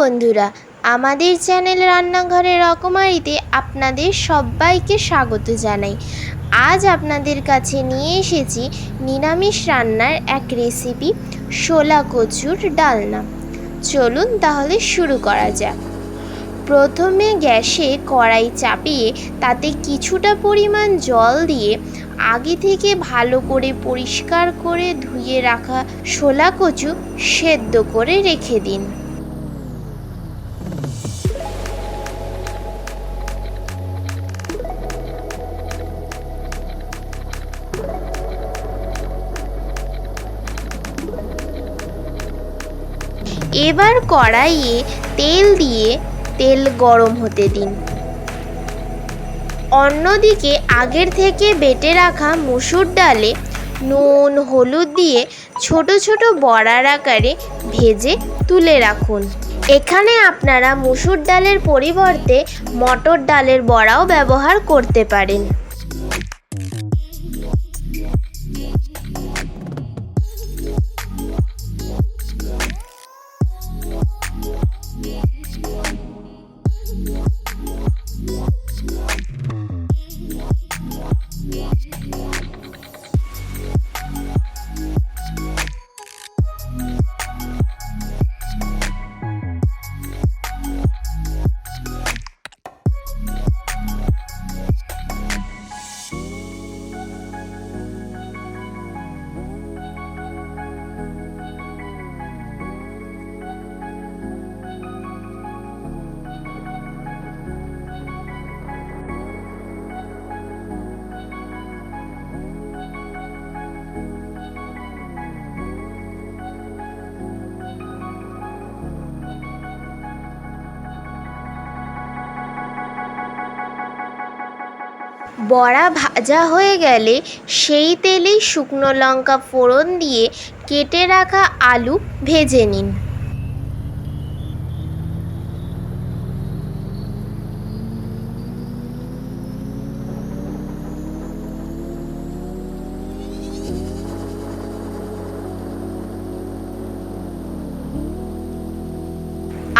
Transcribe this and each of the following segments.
বন্ধুরা, আমাদের চ্যানেল রান্নাঘরের রকমারিতে আপনাদের সবাইকে স্বাগত জানাই। আজ আপনাদের কাছে নিয়ে এসেছি নিরামিষ রান্নার এক রেসিপি শোলা কচুর ডালনা। চলুন তাহলে শুরু করা যাক। প্রথমে গ্যাসে কড়াই চাপিয়ে তাতে কিছুটা পরিমাণ জল দিয়ে আগে থেকে ভালো করে পরিষ্কার করে ধুয়ে রাখা শোলা কচু সেদ্ধ করে রেখে দিন। এবার কড়াইয়ে তেল দিয়ে তেল গরম হতে দিন। অন্যদিকে আগের থেকে বেটে রাখা মুসুর ডালে নুন, হলুদ দিয়ে ছোট ছোট বড়ার আকারে ভেজে তুলে রাখুন। এখানে আপনারা মুসুর ডালের পরিবর্তে মটর ডালের বড়াও ব্যবহার করতে পারেন। বড়া ভাজা হয়ে গেলে সেই তেলেই শুকনো লঙ্কা ফোড়ন দিয়ে কেটে রাখা আলু ভেজে নিন।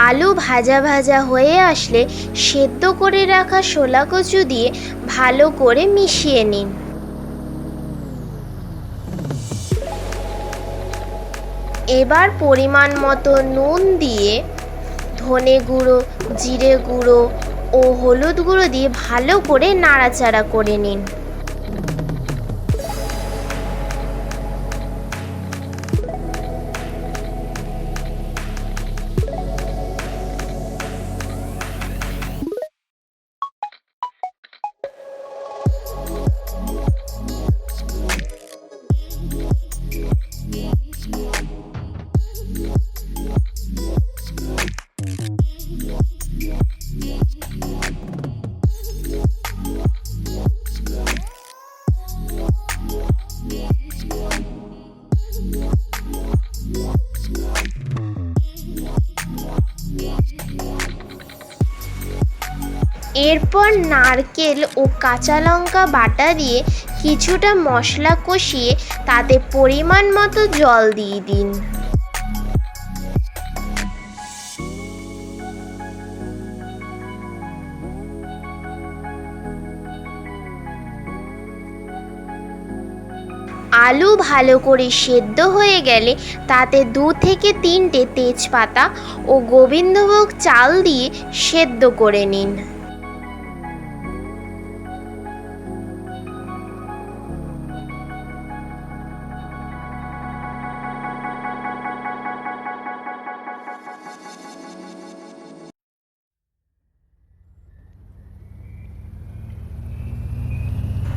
আলু ভাজা ভাজা হয়ে আসলে সেদ্ধ করে রাখা শোলা কচু দিয়ে ভালো করে মিশিয়ে নিন। এবার পরিমাণ মতো নুন দিয়ে ধনে গুঁড়ো, জিরে গুঁড়ো ও হলুদ গুঁড়ো দিয়ে ভালো করে নাড়াচাড়া করে নিন। এরপর নারকেল ও কাঁচা লঙ্কা বাটা দিয়ে কিছুটা মশলা কষিয়ে তাতে পরিমাণ মতো জল দিয়ে দিন। আলু ভালো করে সেদ্ধ হয়ে গেলে তাতে দু থেকে তিনটে তেজপাতা ও গোবিন্দভোগ চাল দিয়ে সেদ্ধ করে নিন।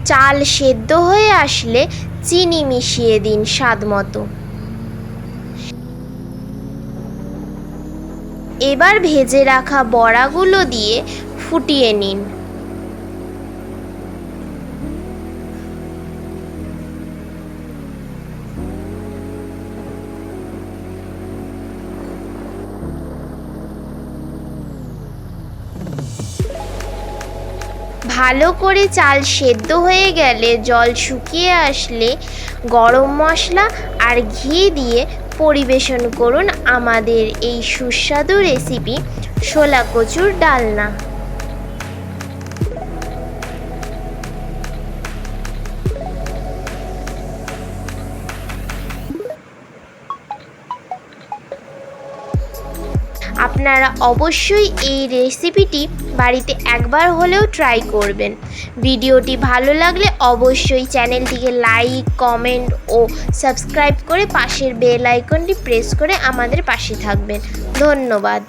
চাল সেদ্ধ হয়ে আসলে চিনি মিশিয়ে দিন স্বাদ মতো। এবার ভেজে রাখা বড়াগুলো দিয়ে ফুটিয়ে নিন। ভালো করে চাল সেদ্ধ হয়ে গেলে জল শুকিয়ে আসলে গরম মশলা আর ঘি দিয়ে পরিবেশন করুন আমাদের এই সুস্বাদু রেসিপি শোলা কচুর ডালনা। আপনারা অবশ্যই এই রেসিপিটি বাড়িতে একবার হলেও ট্রাই করবেন। ভিডিওটি ভালো লাগলে অবশ্যই চ্যানেলটিকে লাইক কমেন্ট ও সাবস্ক্রাইব করে পাশের বেল আইকনটি প্রেস করে আমাদের পাশে থাকবেন। ধন্যবাদ।